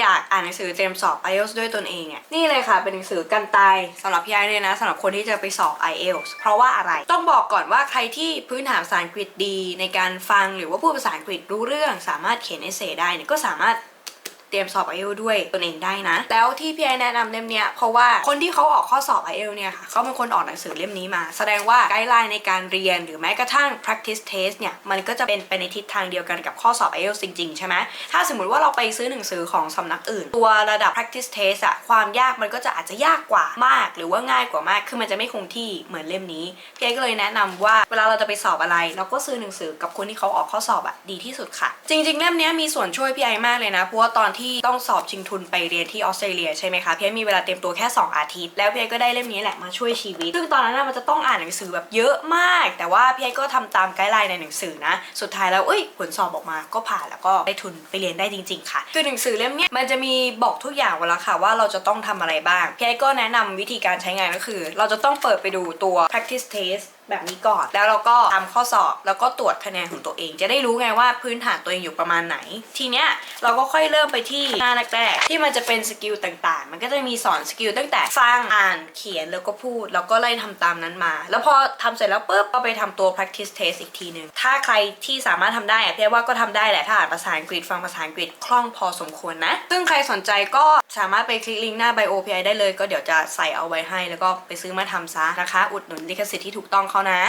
อยากอ่านหนังสือเตรียมสอบ IELTS ด้วยตนเองเนี่ยนี่เลยค่ะเป็นหนังสือกันตายสำหรับพี่ไอเลยนะสำหรับคนที่จะไปสอบ IELTS เพราะว่าอะไรต้องบอกก่อนว่าใครที่พื้นฐานภาษาอังกฤษดี ในการฟังหรือว่าพูดภาษาอังกฤษรู้เรื่อง สามารถเขียนเอเซได้เนี่ยก็สามารถ เตรียมสอบ i อ l ด้วยตนเองได้นะ แล้วที่พี่ไอแนะนำเล่มเนี้ยเพราะว่าคนที่เขาออกข้อสอบ i อ l เนี่ยค่ะเขาเป็นคนออกหนังสือเล่มนี้มา แสดงว่าไกด์ไลน์ในการเรียนหรือแม้กระทั่ง practice test เนี่ยมันก็จะเป็นไปในทิศทางเดียวกันกับข้อสอบ i อ l จริงๆ ใช่ไหมถ้าสมมติว่าเราไปซื้อหนังสือของสำนักอื่น ตัวระดับ practice test อะความยากมันก็จะอาจจะยากกว่ามาก หรือว่าง่ายกว่ามากคือมันจะไม่คงที่เหมือนเล่มนี้พี่ไอก็เลยแนะนำว่าเวลาเราจะไปสอบอะไร เราก็ซื้อหนังสือกับคนที่เขาออกข้อสอบอะดีที่สุดค่ะ จริง ๆ เล่มเนี้ยมีส่วนช่วยพี่ไอมากเลยนะเพราะว่าตอนที่ต้องสอบชิงทุนไปเรียนที่ออสเตรเลียใช่ไหมคะพี่ไอมีเวลาเตรียมตัวแค่ 2 อาทิตย์ แล้วพี่ก็ได้เล่มนี้แหละมาช่วยชีวิต ซึ่งตอนนั้นน่ะมันจะต้องอ่านหนังสือแบบเยอะมาก แต่ว่าพี่ก็ทำตามไกด์ไลน์ในหนังสือนะ สุดท้ายแล้วเอ้ยผลสอบออกมาก็ผ่านแล้วก็ได้ทุนไปเรียนได้จริง ๆ ค่ะคือหนังสือเล่มนี้มันจะมีบอกทุกอย่างไว้แล้วค่ะว่าเราจะต้องทำอะไรบ้างพี่ก็แนะนำวิธีการใช้งานก็คือ เราจะต้องเปิดไปดูตัว practice test แบบนี้ก่อน แล้วเราก็ทำข้อสอบแล้วก็ตรวจคะแนนของตัวเอง จะได้รู้ไงว่าพื้นฐานตัวเองอยู่ประมาณไหน ทีเนี้ยเราก็ค่อยเริ่มไปที่หน้าแรกๆที่มันจะเป็นสกิลต่างๆ มันก็จะมีสอนสกิลตั้งแต่ฟังอ่านเขียนแล้วก็พูดแล้วก็ไล่ทำตามนั้นมา แล้วพอทำเสร็จแล้วปุ๊บก็ไปทำตัว practice test อีกทีหนึ่งถ้าใครที่สามารถทำได้อะพี่ว่าก็ทำได้แหละถ้าอ่านภาษาอังกฤษฟังภาษาอังกฤษคล่องพอสมควรนะ ซึ่งใครสนใจก็สามารถไปคลิกลิงก์หน้า bio PI ได้เลย ก็เดี๋ยวจะใส่เอาไว้ให้ แล้วก็ไปซื้อมาทำซะนะคะอุดหนุนลิขสิทธิ์ที่ถูกต้องเขานะ